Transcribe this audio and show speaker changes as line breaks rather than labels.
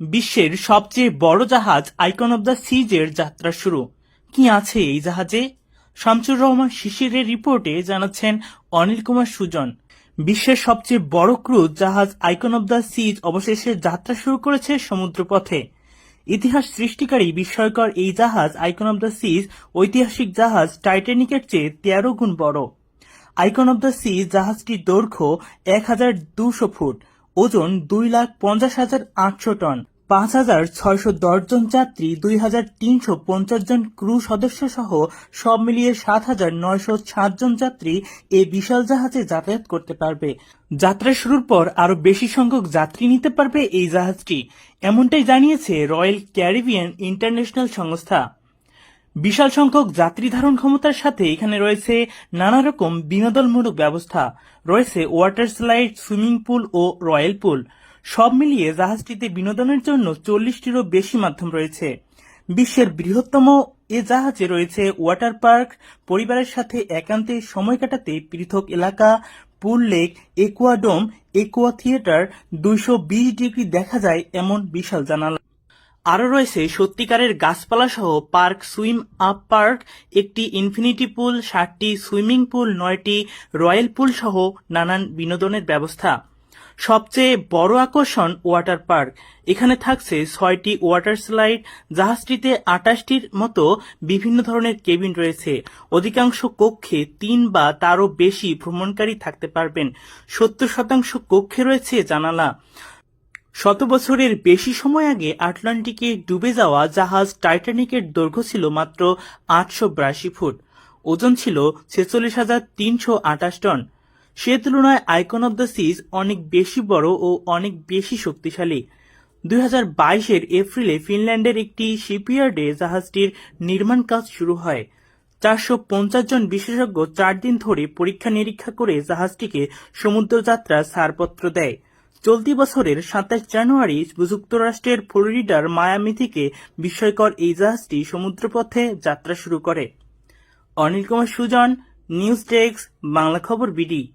বিশ্বের সবচেয়ে বড় জাহাজ আইকন অব দ্য সিজের যাত্রা শুরু। কি আছে এই জাহাজে? শামসুর রহমান শিশিরের রিপোর্টে জানাচ্ছেন অনিল কুমার সুজন। বিশ্বের সবচেয়ে বড় ক্রুজ জাহাজ আইকন অব দ্য সিজ অবশেষে যাত্রা শুরু করেছে সমুদ্রপথে। ইতিহাস সৃষ্টিকারী বিস্ময়কর এই জাহাজ আইকন অব দ্য সিজ ঐতিহাসিক জাহাজ টাইটানিকের চেয়ে তেরো গুণ বড়। আইকন অব দ্য সিজ জাহাজটির দৈর্ঘ্য এক হাজার দুশো ফুট। ওজন দুই লাখ পঞ্চাশ হাজার আটশো টন, পাঁচ হাজার ছয়শো দশ জন যাত্রী, দুই হাজার তিনশো পঞ্চাশ জন ক্রু সদস্য সহ সব মিলিয়ে সাত হাজার নয়শো ষাট জন যাত্রী এই বিশাল জাহাজে যাতায়াত করতে পারবে। যাত্রা শুরুর পর আরও বেশি সংখ্যক যাত্রী নিতে পারবে এই জাহাজটি, এমনটাই জানিয়েছে রয়্যাল ক্যারিবিয়ান ইন্টারন্যাশনাল সংস্থা। বিশাল সংখ্যক যাত্রী ধারণ ক্ষমতার সাথে এখানে রয়েছে নানা রকম বিনোদনমূলক ব্যবস্থা। রয়েছে ওয়াটার স্লাইড, সুইমিং পুল ও রয়্যাল পুল। সব মিলিয়ে জাহাজটিতে বিনোদনের জন্য চল্লিশটিরও বেশি মাধ্যম রয়েছে। বিশ্বের বৃহত্তম এ জাহাজে রয়েছে ওয়াটার পার্ক। পরিবারের সাথে একান্তে সময় কাটাতে পৃথক এলাকা, pool lake aquadome aqua theatre, দুইশ বিশ ডিগ্রি দেখা যায় এমন বিশাল জানালা। আরও রয়েছে, সত্যিকারের গাছপালা সহ পার্ক, সুইম আপ পার্ক, একটি ইনফিনিটি পুল ষাটটি সুইমিং পুল, নয়টি রয়্যাল পুল সহ নানান বিনোদনের ব্যবস্থা। সবচেয়ে বড় আকর্ষণ ওয়াটার পার্ক। এখানে থাকছে ছয়টি ওয়াটার স্লাইড, জাহাজটিতে আটাশটির মতো বিভিন্ন ধরনের কেবিন রয়েছে। অধিকাংশ কক্ষে তিন বা তারও বেশি ভ্রমণকারী থাকতে পারবেন। সত্তর শতাংশ কক্ষে রয়েছে জানালা। শত বছরের বেশি সময় আগে আটলান্টিকে ডুবে যাওয়া জাহাজ টাইটানিকের দৈর্ঘ্য ছিল মাত্র আটশো বিরাশি ফুট। ওজন ছিল ছেচল্লিশ হাজার তিনশো আঠাশ টন। সে তুলনায় আইকন অব দ্য সিজ অনেক বেশি বড় ও অনেক বেশি শক্তিশালী। দুই হাজার বাইশের এপ্রিলে ফিনল্যান্ডের একটি শিপইয়ার্ডে জাহাজটির নির্মাণ কাজ শুরু হয়। চারশো পঞ্চাশ জন বিশেষজ্ঞ চার দিন ধরে পরীক্ষা নিরীক্ষা করে জাহাজটিকে সমুদ্রযাত্রার ছাড়পত্র দেয়। চলতি বছরের সাতাশ জানুয়ারি যুক্তরাষ্ট্রের ফ্লোরিডার মায়ামি থেকে বিস্ময়কর এই জাহাজটি সমুদ্রপথে যাত্রা শুরু করে। Anil Kumar Sujan, news desk, Bangla Khabar BD.